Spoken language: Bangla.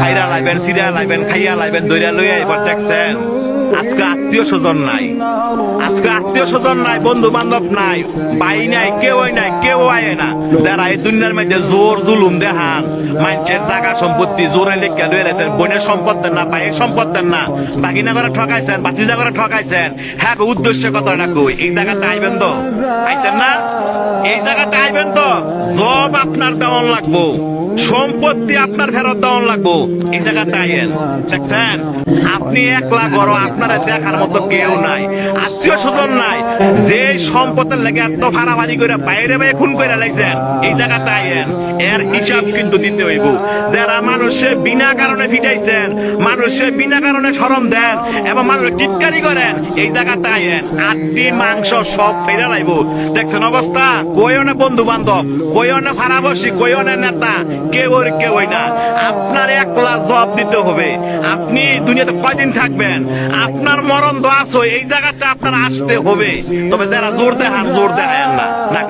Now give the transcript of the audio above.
খাইরা লাইবেন সিরিয়া লাইবেন, খাইয়া লাইবেন দইরা লইয়া এবার দেখছেন। আজকে আত্মীয় স্বজন নাই। আজকে আত্মীয় স্বজন নাই বন্ধু বান্ধব নাই বাই নাই, কেউই নাই, কেউ আয় না। যারা এই দুনিয়ার মধ্যে জোর জুলুম দেখান মানুষের জায়গা সম্পত্তি জোরে লেখা লয়ে রেছেন বোনের সম্পদ দেন না, ভাইয়ের সম্পদ দেন না, বাগিনা করে ঠকাইছেন বাচিজা করে ঠকাইছেন। হ্যাঁ উদ্দেশ্য কথাটা কই? এই জায়গাটা আইবেন তো? আইতেন না? এই জায়গাটা আইবেন তো। জব আপনার দেওয়ান লাগবো। সম্পত্তি আপনার ফেরত দেওয়ান লাগবো। এই জায়গাটা আইয়েন। দেখছেন? আপনি একলা গড় আপনারা দেখার মতো কেউ নাই। আত্মীয় স্বজন নাই। যে সম্পদের লেগে এত ভাড়াভাড়ি করে বাইরে বাইরে খুন করে লাগছেন এই জায়গাটা আইয়েন। এর হিসাব কিন্তু দিতে হইব। যারা মানুষে বিনা কারণে ফিটাইছেন, মানুষে বিনা কারণে সরম দেন এবং মানুষ টিটকারি করেন, এই জায়গাটা আইয়েন। আটটি মাংস সব ফেরে লাইব। দেখছেন অবস্থা? কইনে বন্ধু বান্ধব কইনে ভাড়াবসি কইনে নেতা, কেউ ওর কেউ না। আপনার একলা জবাব দিতে হবে। আপনি দুনিয়াতে কয়দিন থাকবেন? আপনার মরণ দোয়াশ এই জায়গাতে আপনার আসতে হবে। তবে যারা জোর দেখান, জোর দেখায় না। না